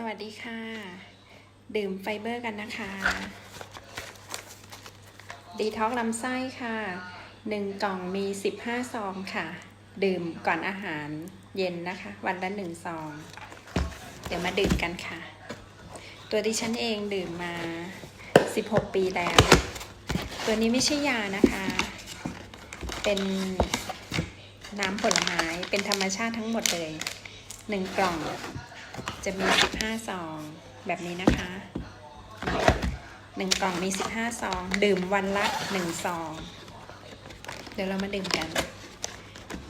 สวัสดีค่ะ ดื่มไฟเบอร์กันนะคะ ดีท็อกลำไส้ค่ะหนึ่งกล่องมี 15 ซองค่ะ ดื่มก่อนอาหารเย็นนะคะ วันละหนึ่งซอง เดี๋ยวมาดื่มกันค่ะ ตัวดิฉันเองดื่มมา 16 ปีแล้ว ตัวนี้ไม่ใช่ยานะคะ เป็นน้ำผลไม้เป็นธรรมชาติทั้งหมดเลยหนึ่งกล่อง จะมี 15 ซอง แบบนี้นะคะหนึ่งกล่องมี 15 ซอง ดื่มวันละ 1 ซอง เดี๋ยวเรามาดื่มกัน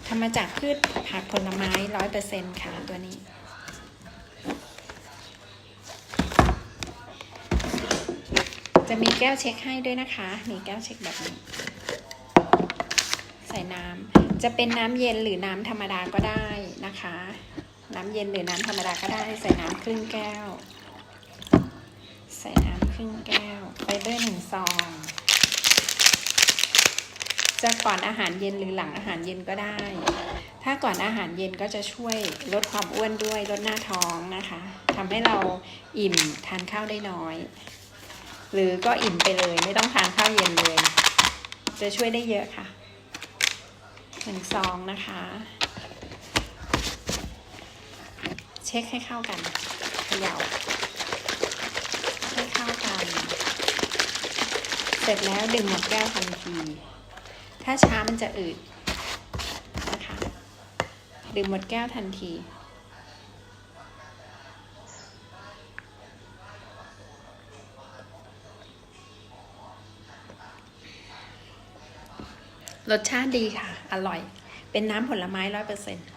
ทำมาจากพืชผักผลไม้ 100%ค่ะตัวนี้ จะมีแก้วเช็คให้ด้วยนะคะ มีแก้วเช็คแบบนี้ ใส่น้ำจะเป็นน้ำเย็นหรือน้ำธรรมดาก็ได้นะคะ น้ำเย็นหรือน้ำธรรมดาก็ได้ใส่น้ำครึ่งแก้ว ใส่น้ำครึ่งแก้วไฟเบอร์หนึ่งซองจะก่อนอาหารเย็นหรือหลังอาหารเย็นก็ได้ ถ้าก่อนอาหารเย็นก็จะช่วยลดความอ้วนด้วยลดหน้าท้องนะคะทำให้เราอิ่มทานข้าวได้น้อย หรือก็อิ่มไปเลยไม่ต้องทานข้าวเย็นเลย จะช่วยได้เยอะค่ะหนึ่งซองนะคะ เช็คให้เข้ากันเขย่าให้เข้ากัน เสร็จแล้วดื่มหมดแก้วทันที ถ้าช้ามันจะอืดนะคะดื่มหมดแก้วทันทีรสชาติดีค่ะ อร่อย เป็นน้ำผลไม้ร้อยเปอร์เซ็นต์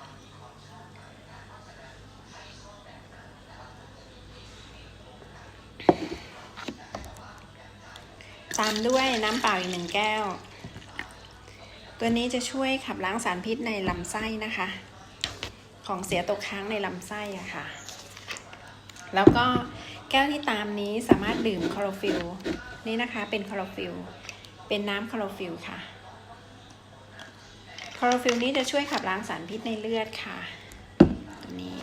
ตามด้วยน้ำเปล่าอีกหนึ่งแก้ว ตัวนี้จะช่วยขับล้างสารพิษในลำไส้นะคะ ของเสียตกค้างในลำไส้อะค่ะ แล้วก็แก้วที่ตามนี้สามารถดื่มคลอโรฟิลนี่นะคะเป็นคลอโรฟิลเป็นน้ำคลอโรฟิลค่ะคลอโรฟิลนี้จะช่วยขับล้างสารพิษในเลือดค่ะ ตัวนี้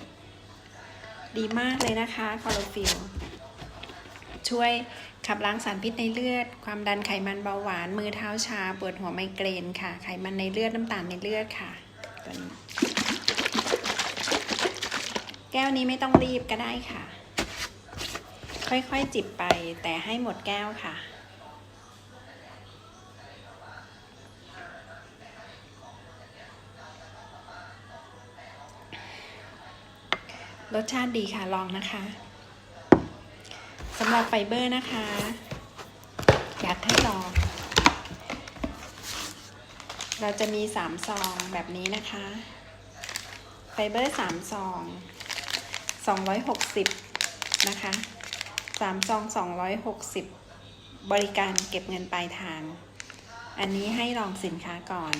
ดีมากเลยนะคะคลอโรฟิล ช่วยขับล้างสารพิษในเลือด ความดันไขมันเบาหวาน มือเท้าชา ปวดหัวไมเกรนค่ะ ไขมันในเลือดน้ำตาลในเลือดค่ะ ตัวนี้ แก้วนี้ไม่ต้องรีบก็ได้ค่ะ ค่อยๆจิบไปแต่ให้หมดแก้วค่ะรสชาติดีค่ะ ลองนะคะ สำหรับไฟเบอร์นะคะ อยากให้ลอง เราจะมีสามซองแบบนี้นะคะ ไฟเบอร์สามซองสองร้อยหกสิบนะคะสามซองสองร้อยหกสิบบริการเก็บเงินปลายทาง อันนี้ให้ลองสินค้าก่อน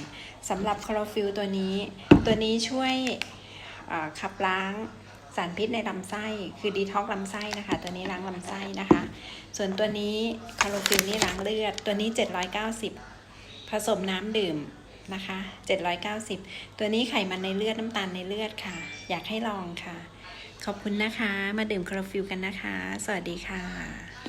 สำหรับคลอโฟิลตัวนี้ ตัวนี้ช่วยขับล้าง สารพิษในลำไส้ คือดีท็อกลำไส้นะคะ ตัวนี้ล้างลำไส้นะคะ ส่วนตัวนี้คาร์โรฟิลนี่ล้างเลือด ตัวนี้ 790 ผสมน้ำดื่มนะคะ 790 ตัวนี้ไขมันในเลือดน้ำตาลในเลือดค่ะ อยากให้ลองค่ะ ขอบคุณนะคะ มาดื่มคาร์โรฟิลกันนะคะ สวัสดีค่ะ